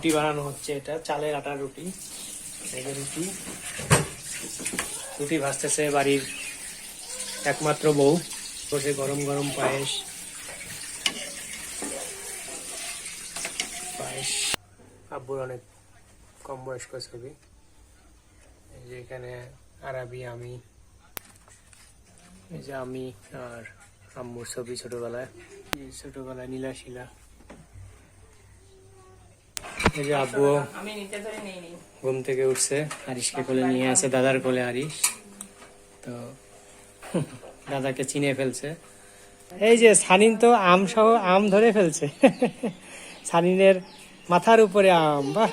রুটি বানানো হচ্ছে এটা, চালের আটার রুটি রুটি। রুটি ভাজতেছে বাড়ির একমাত্র বউ, বসে গরম গরম পায়েস। পায়েস। আব্বুর অনেক কম বয়স্ক ছবি। এই যে এখানে আরবি আমি, এই যে আমি আর আম্মুর ছবি ছোটবেলায়। ছোটবেলায় নীলা শিলা এই যে আব্বু ঘুম থেকে উঠছে হারিসকে কোলে নিয়ে আছে, দাদার কোলে হারিস তো, দাদাকে চিনে ফেলছে। এই যে সানিন তো আম সহ আম ধরে ফেলছে। সানিনের মাথার উপরে আম, বাহ।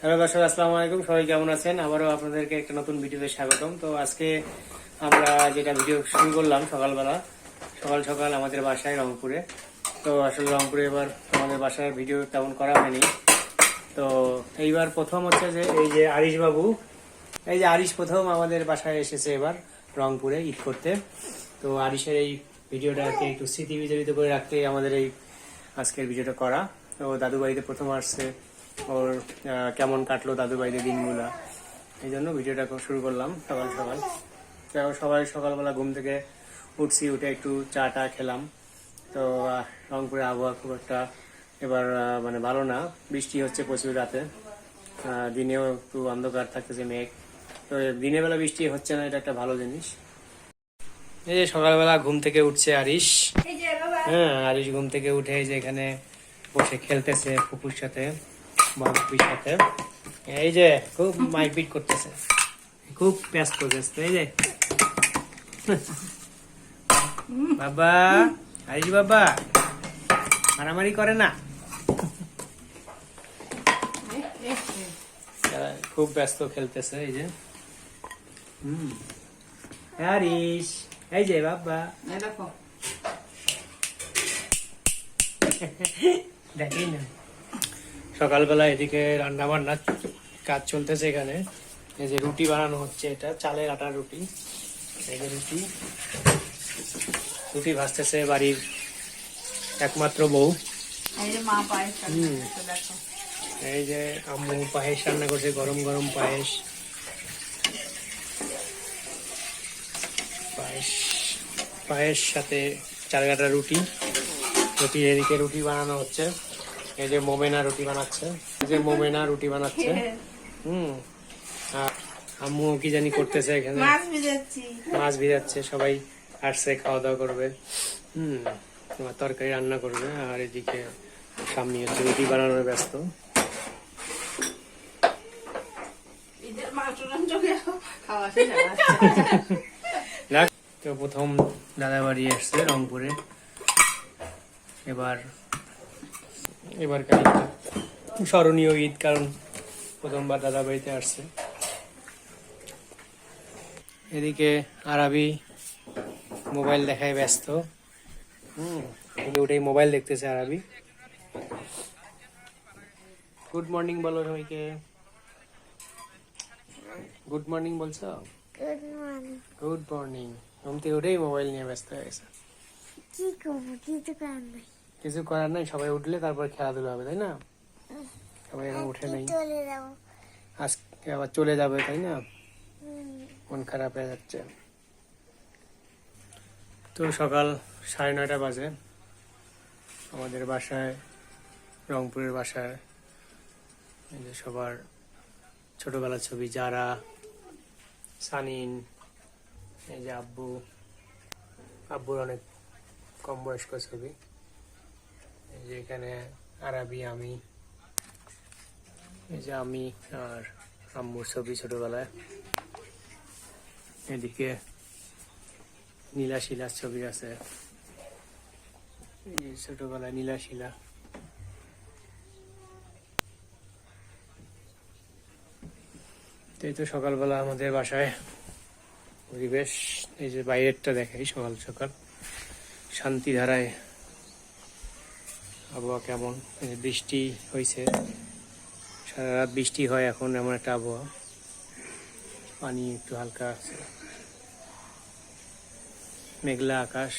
হ্যালো দর্শক, আসসালামু আলাইকুম। সবাই কেমন আছেন? আবারও আপনাদেরকে একটা নতুন ভিডিওতে স্বাগতম। তো আজকে আমরা যেটা ভিডিও শুরু করলাম সকালবেলা, সকাল সকাল আমাদের বাসায় রংপুরে। তো আসলে রংপুরে এবার আমাদের বাসার ভিডিও তেমন করা হয়নি। তো এইবার প্রথম হচ্ছে যে এই যে আরিশ বাবু এই যে আরিশ প্রথম আমাদের বাসায় এসেছে এবার রংপুরে ঈদ করতে। তো আরিশের এই ভিডিওটাকে একটু স্মৃতি বিজড়িত করে রাখতে আমাদের এই আজকের ভিডিওটা করা। তো দাদু বাড়িতে প্রথম আসছে, ওর কেমন কাটলো দাদু বাড়িতে দিনগুলা? এই জন্য ভিডিওটা শুরু করলাম সকাল সকাল। সবাই সকালবেলা ঘুম থেকে উঠছি, উঠে একটু চা টা খেলাম। তো রংপুরে আবহাওয়া খুব একটা এবার মানে ভালো না। বৃষ্টি হচ্ছে প্রচুর রাতে। দিনেও একটু অন্ধকার থাকতেছে মেঘ। তো, দিনের বেলা বৃষ্টি হচ্ছে না, এটা একটা ভালো জিনিস। এই যে সকালবেলা ঘুম থেকে উঠছে আরিশ। হ্যাঁ আরিশ ঘুম থেকে উঠে যে এখানে বসে খেলতেছে ফুপুর সাথে বাপুর সাথে। এই যে খুব মাইপিট করতেছে। খুব ব্যস্ত ব্যস্ত। এই যে। বাবা। আরিশ বাবা মারামারি করে না। খুব ব্যস্ত খেলতেছে এই যে। হুম। আরিশ এই যে বাবা। এই দেখো। দেখেই না। সকালবেলা এদিকে রান্না বান্না কাজ চলতেছে এখানে। এই যে রুটি বানানো হচ্ছে এটা চালের আটার রুটি। এই যে রুটি। রুটি ভাজতেছে বাড়ির একমাত্র বউ। এই যে হুম। এই যে আম্মু পায়েস রান্না করছে গরম গরম পায়েস। পায়েস পায়েস সাথে চার কাটা রুটি। রুটি এদিকে রুটি বানানো হচ্ছে। এই যে মোমেনা রুটি বানাচ্ছে। এই যে মোমেনা রুটি বানাচ্ছে। হুম। আর আম্মু কি জানি করতেছে এখানে। মাছ ভিজাচ্ছে সবাই আসছে খাওয়া দাওয়া করবে। হুম তোমার তরকারি রান্না করবে আর এদিকে সামনে হচ্ছে রুটি বানানোর ব্যস্ত। তো প্রথম দাদা বাড়ি এসছে রংপুরে। এবার এবার স্মরণীয় ঈদ কারণ প্রথমবার দাদা বাড়িতে আসছে। এদিকে আরবি মোবাইল দেখায় ব্যস্ত। হুম মোবাইল দেখতেছে আরবি গুড মর্নিং বলো সবাইকে। গুড মর্নিং বলছো? গুড মর্নিং গুড মর্নিং ঘুম থেকে উঠেই মোবাইল নিয়ে ব্যস্ত হয়ে গেছে। কি করব? কিছু করার নাই। কিছু করার নাই সবাই উঠলে তারপর খেলাধুলা হবে তাই না? সবাই এখন উঠে নেই। আজকে আবার চলে যাবে তাই না? মন খারাপ হয়ে যাচ্ছে। তো সকাল সাড়ে নয়টা বাজে। আমাদের বাসায়, রংপুরের বাসায় সবার ছোটবেলার ছবি, যারা, সানিন, এই যে আব্বু, আব্বুর অনেক কম বয়স্ক ছবি। এই যে এখানে আরবি, আমি, এই যে আমি আর আম্মুর ছবি ছোটবেলায়। এদিকে নীলা শিলার ছবি আছে। ছোটবেলায় নীলা শিলা এই তো সকালবেলা আমাদের বাসায় পরিবেশ, এই যে বাইরেরটা দেখাই সকাল সকাল। শান্তি ধারায় আবহাওয়া কেমন? বৃষ্টি হয়েছে সারা রাত বৃষ্টি হয় এখন এমন একটা আবহাওয়া। পানি একটু হালকা আছে। মেঘলা আকাশ।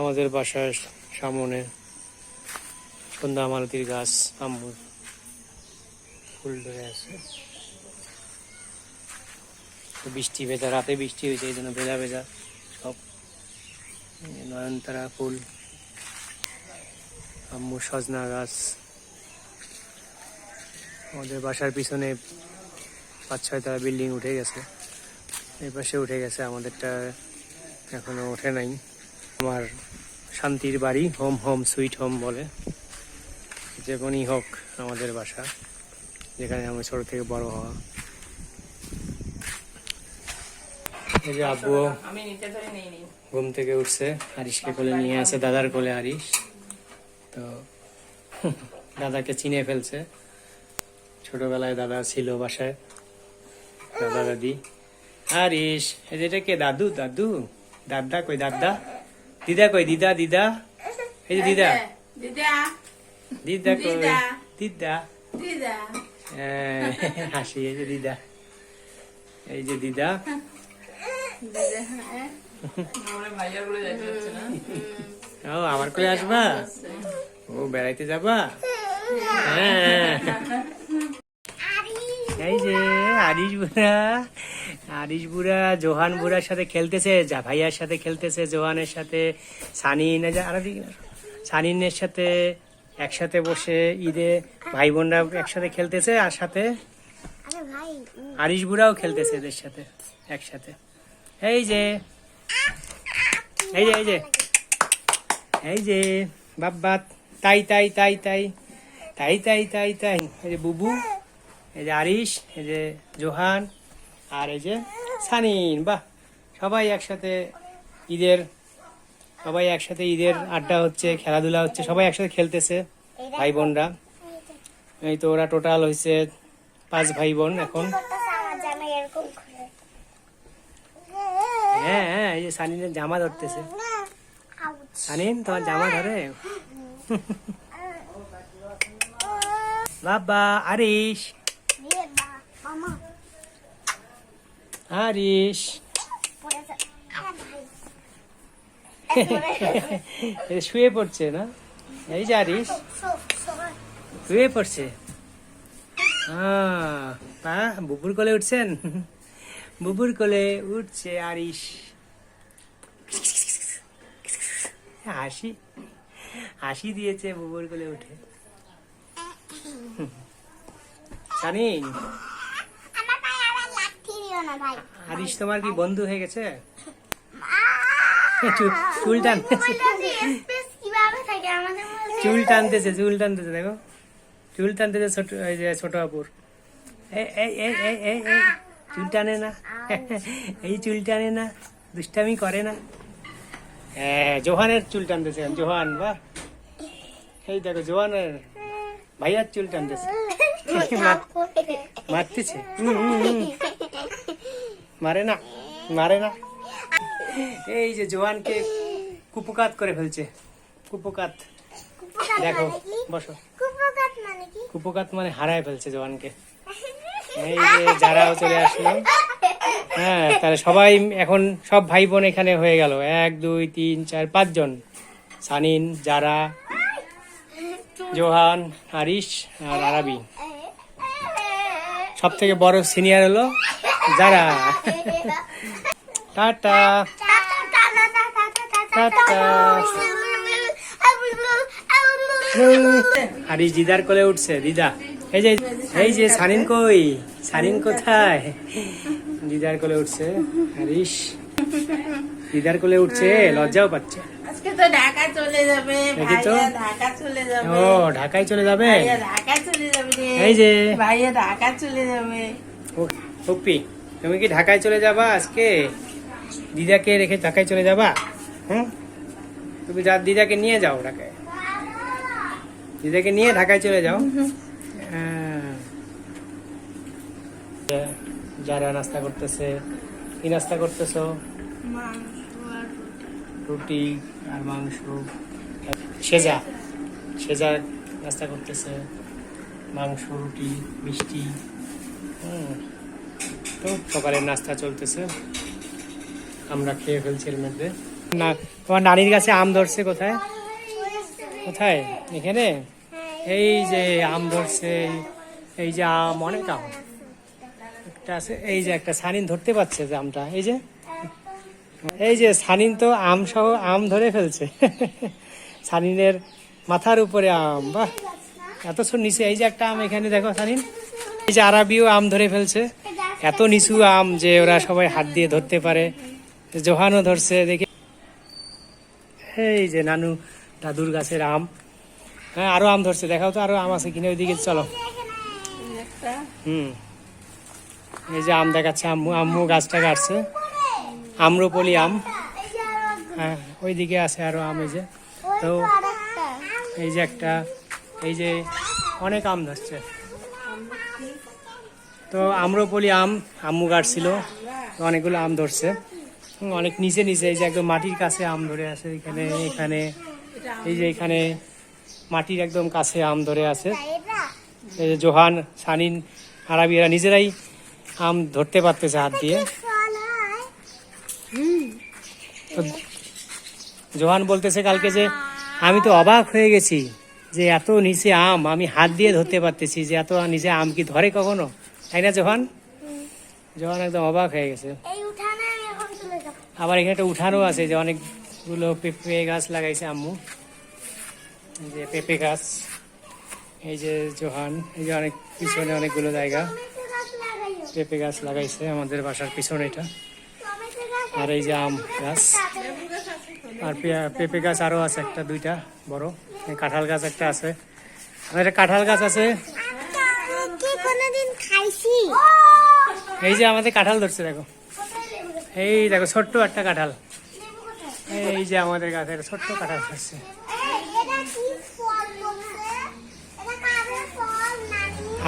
আমাদের বাসার সামনে সন্ধ্যা মালতির গাছ, আম্মুর ফুল ধরে আছে। বৃষ্টি ভেজা, রাতে বৃষ্টি হয়েছে, এই জন্য ভেজা ভেজা সব। নয়নতারা ফুল, আম্মুর সজনা গাছ। আমাদের বাসার পিছনে পাঁচ ছয় তলা বিল্ডিং উঠে গেছে। এই পাশে উঠে গেছে আমাদেরটা, এখনও ওঠে নাই। আমার শান্তির বাড়ি হোম হোম সুইট হোম বলে। যেমনই হোক আমাদের বাসা, যেখানে আমি ছোট থেকে বড় হওয়া। এই যে আব্বু ঘুম থেকে উঠছে হারিসকে কোলে নিয়ে আছে, দাদার কোলে হারিস তো, দাদাকে চিনে ফেলছে। ছোটবেলায় দাদা ছিল বাসায়। দাদা দাদি। এই যে এটা কে? দাদু দাদু। দাদা কই? দাদা। দিদা কই? দিদা দিদা। এই যে দিদা। দিদা। দিদা কই? দিদা। দিদা। দিদা। হ্যাঁ, হাসি এই যে দিদা। এই যে দিদা। দিদা হ্যাঁ। ও আমার কোলে আসবা? ও বেড়াইতে যাবা? হ্যাঁ। এই যে আরিশ বুড়া আরিশ বুড়া জোহান বুড়ার সাথে খেলতেছে যা ভাইয়ার সাথে খেলতেছে জোহানের সাথে সানিন আরও। সানিনের সাথে একসাথে বসে ঈদে ভাই বোনরা একসাথে খেলতেছে আর সাথে আরিশ বুড়াও খেলতেছে এদের সাথে একসাথে। এই যে এই যে এই যে। এই যে বাব্বা তাই তাই তাই তাই তাই তাই তাই তাই এই যে বুবু। এই যে আরিশ, এই যে জোহান, আর এই যে সানিন, বাহ! সবাই একসাথে ঈদের, সবাই একসাথে ঈদের আড্ডা হচ্ছে, খেলাধুলা হচ্ছে, সবাই একসাথে খেলতেছে ভাই বোনরা এই তো ওরা টোটাল হয়েছে পাঁচ ভাই বোন এখন। হ্যাঁ হ্যাঁ এই যে সানিনের জামা ধরতেছে। সানিন, তোমার জামা ধরে? বাবা, আরিশ দিয়ে বা মামা এই শুয়ে পড়ছে না? এই যে সবাই শুয়ে পড়ছে। আহ, পা বুবুর কোলে উঠছেন? বুবুর কোলে উঠছে আরিশ হাসি। হাসি দিয়েছে বুবুর কোলে উঠে। জানিন আমার পায়ে আবার লাঠি দিও না ভাই। তোমার কি বন্ধু হয়ে গেছে? চুল- মধ্যে চুল টানতেছে চুল টানতেছে দেখো। চুল টানতেছে ছোট এই যে ছোট আপুর। এই এই এই এই এই এই চুল টানে না। এই চুল টানে না দুষ্টামি করে না। হ্যাঁ জোহানের চুল টানতেছে জোহান বা। এই দেখো জোহানের ভাইয়ার চুল টানতেছে। মারতেছে। হুম, হুম, হুম। মারে না মারে না। এই যে জোয়ানকে কুপকাত করে ফেলছে। কুপকাত। দেখো মানে বসো। কুপকাত মানে কি? কুপকাত মানে হারায় ফেলছে জওয়ানকে এই যে যারাও চলে আসলো। হ্যাঁ তাহলে সবাই এখন সব ভাই বোন এখানে হয়ে গেল। এক দুই তিন চার পাঁচজন সানিন যারা জোহান হারিস আর আরাবি। সব থেকে বড় সিনিয়র হলো যারা। টাটা। হারিস দিদার কোলে উঠছে দিদা এই যে এই যে সানিন কই? সানিন কোথায়? দিদার কোলে উঠছে। হারিস দিদার কোলে উঠছে লজ্জাও পাচ্ছে। আজকে তো ঢাকা চলে যাবে ঢাকা চলে ও ঢাকায় চলে যাবে? ঢাকা চলে যাবে। এই যে। ভাইয়া ঢাকা চলে যাবে। পপ্পি তুমি কি ঢাকায় চলে যাবা আজকে? দিদাকে রেখে ঢাকায় চলে যাবা? হুম তুমি যা দিদাকে নিয়ে যাও ঢাকায়। দিদাকে নিয়ে ঢাকায় চলে যাও। হ্যাঁ। যারা নাস্তা করতেছে কি নাস্তা করতেছ? রুটি আর মাংস। সেজা সেজা নাস্তা করতেছে। মাংস রুটি মিষ্টি। তো সকালের নাস্তা চলতেছে। আমরা খেয়ে ফেলছি এর মধ্যে। না, তোমার নানির কাছে আম ধরছে কোথায়? কোথায়? এখানে? এই যে আম ধরছে, এই- যে আম, অনেক আম। একটা আছে, এই যে একটা সানিন ধরতে পারছে যে আমটা। এই যে? এই যে সানিন তো আম সহ আম ধরে ফেলছে। সানিনের মাথার উপরে আম। বাহ! এত নিচে এই যে একটা আম এখানে, দেখো সানিন। এই যে আরবিও আম ধরে ফেলছে। এত নিচু আম যে ওরা সবাই হাত দিয়ে ধরতে পারে। জোহানও ধরছে, দেখি। এই যে নানু দাদুর গাছের আম। হ্যাঁ আরও আম ধরছে। দেখাও তো আরও আম আছে কিনে ওইদিকে, চলো। হুম। এই যে আম দেখাচ্ছে, আম্মু আম্মু গাছটা কাটছে। আম্রপলি আম। হ্যাঁ ওইদিকে আছে আরও আম, এই যে। তো, এই যে একটা, এই যে অনেক আম ধরছে। তো আমরাও আম্রপলি আম, আম্মু তো অনেকগুলো আম ধরছে। অনেক নিচে নিচে এই যে একদম মাটির কাছে আম ধরে আছে, এখানে এখানে, এই যে এখানে মাটির একদম কাছে আম ধরে আছে। এই যে জোহান, সানিন, আরাবিরা নিজেরাই আম ধরতে পারতেছে হাত দিয়ে। তো জোহান বলতেছে কালকে যে, আমি তো অবাক হয়ে গেছি যে এত নিচে আম আমি হাত দিয়ে ধরতে পারতেছি, যে এত নিচে আম কি ধরে কখনো? তাই না জোহান? জোহান একদম অবাক হয়ে গেছে। এই উঠানে আমি এখন চলে যাব। আবার এখানে একটা উঠানও আছে যে অনেকগুলো পেঁপে গাছ লাগাইছে আম্মু। এই যে পেঁপে গাছ এই যে জোহান এই যে অনেক পিছনে অনেকগুলো জায়গা। পেঁপে গাছ লাগাইছে আমাদের বাসার পিছনে এটা। আর এই যে আম গাছ আর পেঁপে গাছ আরও আছে একটা দুইটা বড়। কাঁঠাল গাছ একটা আছে। আর একটা কাঁঠাল গাছ আছে আচ্ছা, আমি কি কোনোদিন এই যে আমাদের কাঁঠাল ধরছে, দেখো। এই দেখো, ছোট্ট একটা কাঁঠাল। এই যে আমাদের গাছের ছোট্ট কাঁঠাল ধরছে?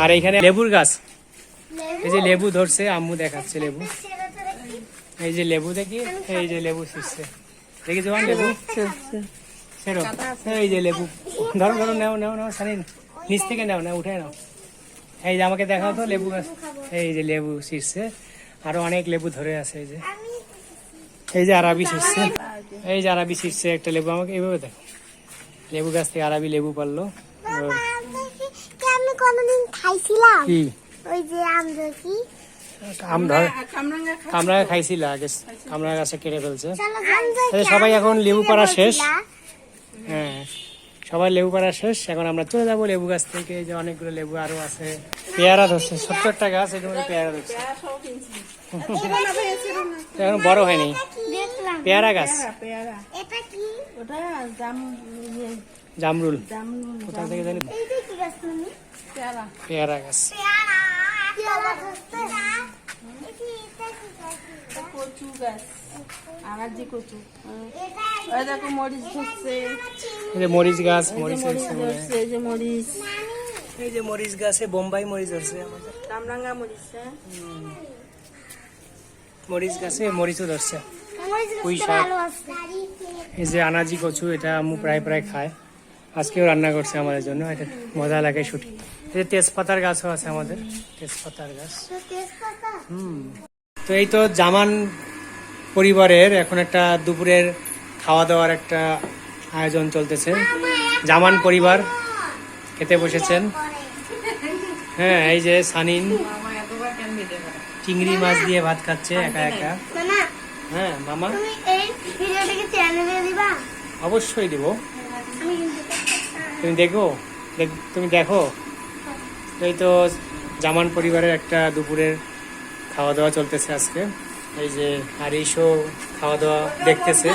আর এইখানে লেবুর গাছ। এই যে লেবু ধরছে, আম্মু দেখাচ্ছে লেবু? এই যে লেবু দেখি, এই যে লেবু শিখছে দেখি জোয়ান লেবু। এই যে লেবু। ধরো ধরো, নাও নাও নাও, সানিন। নিচ থেকে নাও না উঠে নাও। এই যে আমাকে দেখাও তো লেবু গাছ। এই যে লেবু শিখছে আরও অনেক লেবু ধরে আছে এই যে। এই যে আরাবি শিখছে এই যে আরাবি শিখছে একটা লেবু। আমাকে এইভাবে দেখো। লেবু গাছ থেকে আরাবি লেবু পারল। আমি কোনোদিন খাইছিলাম? কি? ওই যে আম দেখি কামরাঙ্গা খা কামরা খাইছিল আগে। কামরা গাছে কেটে ফেলছে। সবাই এখন লেবু পাড়া শেষ। হ্যাঁ। সবাই লেবু পাড়া শেষ। এখন আমরা চলে যাব লেবু গাছ থেকে যে অনেকগুলো লেবু আরও আছে। পেয়ারা ধরছে ছোট্ট একটা গাছ মধ্যে পেয়ারা ধরছে। এখন বড় হয়নি। পেয়ারা গাছ। পেয়ারা পেয়ারা। এটা কি? ওটা জাম ইয়ে। জামরুল। জাম কোথা থেকে জানি? এইটা গাছ পেয়ারা। পেয়ারা গাছ পেয়ারা পেয়ারা ধরতে এটি এটা কি গাছ এটা কচু গাছ আমার যে কচু। ওই দেখো মরিচ ধরছে। এই যে মরিচ গাছ মরিচ ধরছে এই যে মরিচ। এই যে মরিচ গাছে বোম্বাই মরিচ ধরছে আমাদের। কামরাঙ্গা মরিচ হ্যাঁ? মরিচ গাছে মরিচও ধরছে। পুঁই শাক। এই যে আনাজি কচু এটা আম্মু প্রায় প্রায় খায়। আজকেও রান্না করছে আমাদের জন্য এটা মজা লাগে শুটি। এই যে তেজপাতার গাছও আছে আমাদের তেজপাতার গাছ। তো হুম। তো এই তো জামান পরিবারের এখন একটা দুপুরের খাওয়া দাওয়ার একটা আয়োজন চলতেছে। জামান পরিবার খেতে বসেছেন। হ্যাঁ এই যে সানিন চিংড়ি মাছ দিয়ে ভাত খাচ্ছে একা একা। হ্যাঁ মামা। অবশ্যই দিব। তুমি দেখো দেখ- তুমি দেখো। এই তো জামান পরিবারের একটা দুপুরের খাওয়া দাওয়া চলতেছে আজকে। এই যে আরিশও খাওয়া দাওয়া দেখতেছে।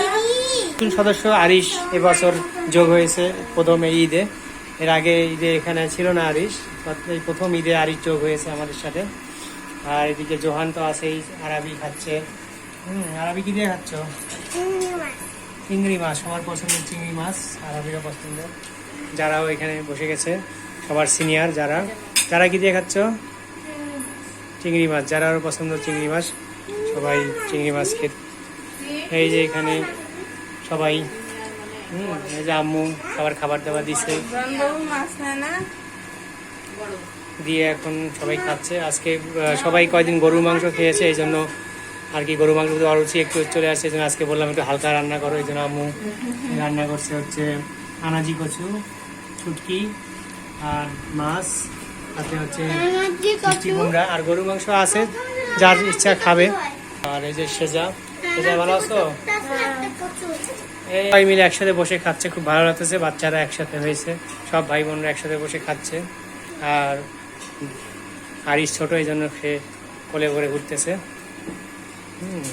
নতুন সদস্য আরিশ এবছর যোগ হয়েছে প্রথম ঈদে। এর আগে ঈদে এখানে ছিল না আরিশ এই প্রথম ঈদে আরিশ যোগ হয়েছে আমাদের সাথে। আর এদিকে জোহান তো আছেই, আরাবি খাচ্ছে। হুম, আরাবি কি দিয়ে খাচ্ছ? চিংড়ি মাছ। সবার পছন্দের চিংড়ি মাছ, আরবিরা পছন্দ যারাও এখানে বসে গেছে, সবার সিনিয়র যারা। যারা কি দিয়ে খাচ্ছ? চিংড়ি মাছ, যারা আরও পছন্দ চিংড়ি মাছ, সবাই চিংড়ি মাছ খেত। এই যে এখানে সবাই এই যে আম্মু খাবার খাবার দাবার না দিয়ে এখন সবাই খাচ্ছে। আজকে সবাই কয়দিন গরুর মাংস খেয়েছে, এই জন্য আর কি গরু মাংস অরুচি একটু চলে আসছে এই জন্য আজকে বললাম একটু হালকা রান্না করো। এই জন্য আম্মু রান্না করছে হচ্ছে আনাজি কচু ছুটকি আর মাছ। সাথে হচ্ছে মিষ্টি কুমড়া আর গরু মাংস আছে যার ইচ্ছা খাবে। আর এই যে সেজা সেজা ভালো আছো? এই সবাই মিলে একসাথে বসে খাচ্ছে খুব ভালো লাগতেছে বাচ্চারা একসাথে হয়েছে সব ভাই বোনরা একসাথে বসে খাচ্ছে। আর আরিস ছোট এই জন্য সে কোলে করে ঘুরতেছে। হুম।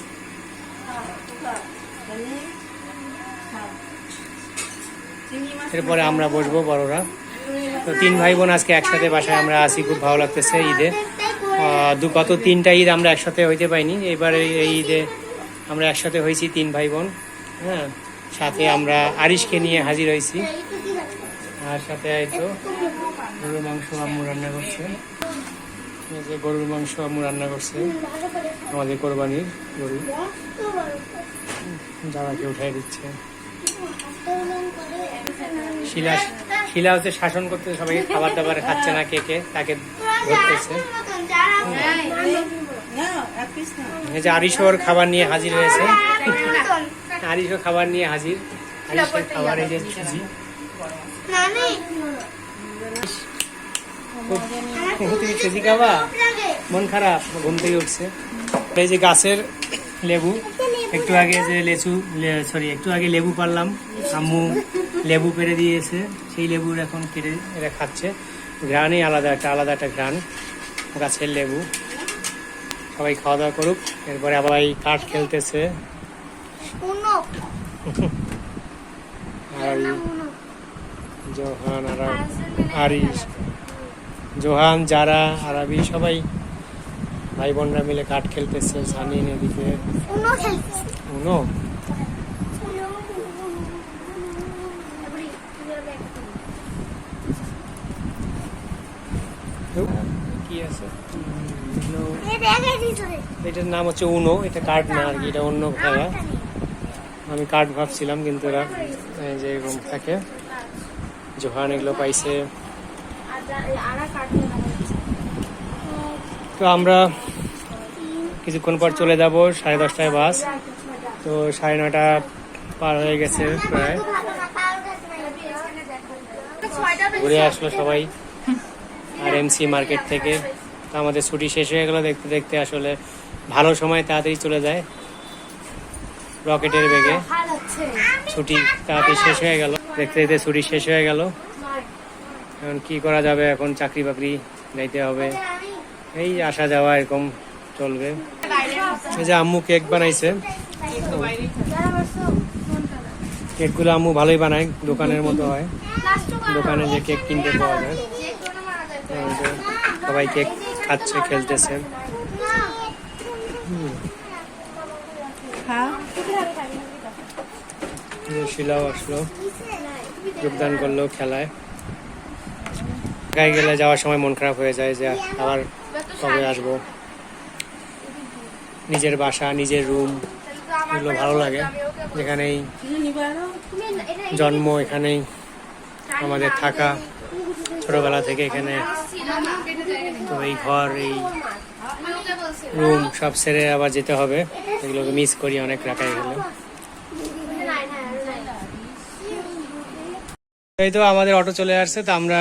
এরপরে আমরা বসবো বড়রা। তো তিন ভাই বোন আজকে একসাথে বাসায় আমরা আসি খুব ভালো লাগতেছে ঈদে। দু কত তিনটা ঈদ আমরা একসাথে হইতে পাইনি এবারে এই ঈদে আমরা একসাথে হয়েছি তিন ভাই বোন হ্যাঁ? সাথে আমরা আরিশকে নিয়ে হাজির হয়েছি। আর সাথে এই তো গরুর মাংস আম্মু রান্না করছে। যে গরুর মাংস আম্মু রান্না করছে, আমাদের কোরবানির গরু। যারাকে উঠাই দিচ্ছে। শিলা শিলা হচ্ছে শাসন করতে সবাইকে খাবার দাবার খাচ্ছে না কে কে? তাকে ধরতেছে? এই যে আরিশোর খাবার নিয়ে হাজির হয়েছে। আরিশো খাবার নিয়ে হাজির। আরিশের খাবার এই যে সুজি। সুজি খাবা? মন খারাপ ঘুম থেকে উঠছে। এই যে গাছের লেবু। একটু আগে যে লেচু সরি একটু আগে লেবু পারলাম। আম্মু লেবু পেরে দিয়েছে সেই লেবুর এখন কেটে এরা খাচ্ছে। ঘ্রাণই আলাদা একটা আলাদা একটা ঘ্রাণ গাছের লেবু। সবাই খাওয়া দাওয়া করুক এরপরে আবার এই কাঠ খেলতেছে। আর জোহান আর আরিস জোহান যারা আরবি সবাই ভাই বোনরা মিলে কাঠ খেলতেছে সানিন এদিকে। উনো কি আছে? এটার নাম হচ্ছে উনো এটা কাঠ না আর কি এটা অন্য খেলা। আমি কাঠ ভাবছিলাম কিন্তু এরা যে এরকম থাকে। জোহান এগুলো পাইছে। তো আমরা কিছুক্ষণ পর চলে যাব, সাড়ে দশটায় বাস। তো সাড়ে নটা পার হয়ে গেছে প্রায়। ঘুরে আসলো সবাই। আর এমসি মার্কেট থেকে। তো আমাদের ছুটি শেষ হয়ে গেল দেখতে দেখতে আসলে ভালো সময় তাড়াতাড়ি চলে যায়। রকেটের বেগে। ছুটি তাড়াতাড়ি শেষ হয়ে গেল। দেখতে দেখতে ছুটি শেষ হয়ে গেল। এখন কি করা যাবে? এখন চাকরি বাকরি যাইতে হবে। এই আসা যাওয়া এরকম। চলবে। এই যে আম্মু কেক বানাইছে। কেকগুলো আম্মু ভালোই বানায়, দোকানের মতো হয়। দোকানে যে কেক কিনতে পাওয়া যায়। সবাই কেক খাচ্ছে, খেলতেছে। শিলাও আসলো। যোগদান করল খেলায়। গায়ে গেলে যাওয়ার সময় মন খারাপ হয়ে যায় যে আবার কবে আসব। নিজের বাসা, নিজের রুম এগুলো ভালো লাগে। যেখানেই জন্ম, এখানেই আমাদের থাকা। ছোটবেলা থেকে এখানে তো এই ঘর, এই রুম সব সেরে আবার যেতে হবে। এগুলোকে মিস করি অনেক রাখায় গেলে এই তো আমাদের অটো চলে আসছে, তো আমরা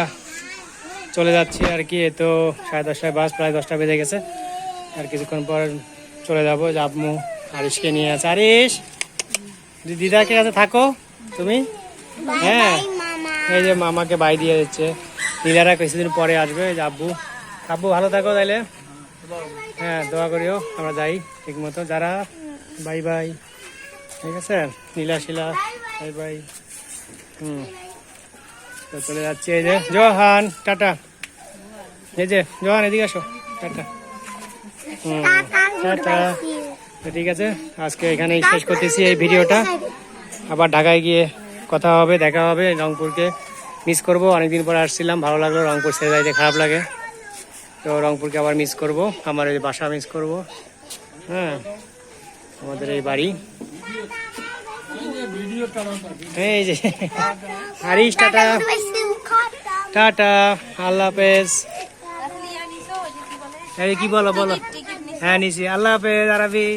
চলে যাচ্ছি আর কি। এ তো সাড়ে দশটায় বাস, প্রায় দশটা বেজে গেছে। আর কিছুক্ষণ পর চলে যাব যে আম্মু আরিশকে নিয়ে আছে। আরিশ দি- দিদাকে কাছে থাকো তুমি? হ্যাঁ। এই যে মামাকে বাই দিয়ে দিচ্ছে। দিদারা কিছুদিন পরে আসবে যে আব্বু আব্বু ভালো থাকো তাইলে। হ্যাঁ দোয়া করিও আমরা যাই ঠিক মতো যারা বাই বাই। ঠিক আছে? Nila Shila bye bye. হুম। তো চলে যাচ্ছি এই যে জোহান টাটা। এই যে জোহান এদিকে আসো টাটা। তো ঠিক আছে আজকে এখানেই শেষ করতেছি এই ভিডিওটা। আবার ঢাকায় গিয়ে কথা হবে দেখা হবে রংপুরকে। মিস করব অনেকদিন পর আসছিলাম ভালো লাগল রংপুর ছেড়ে যাইতে খারাপ লাগে। তো রংপুরকে আবার মিস করব আমার এই বাসা মিস করব। হ্যাঁ আমাদের এই বাড়ি। এই যে হারিস টাটা। টাটা আল্লাহ হাফেজ। কি বলো বলো? হ্যাঁ নিছি। আল্লাহ হাফেজ আরবি।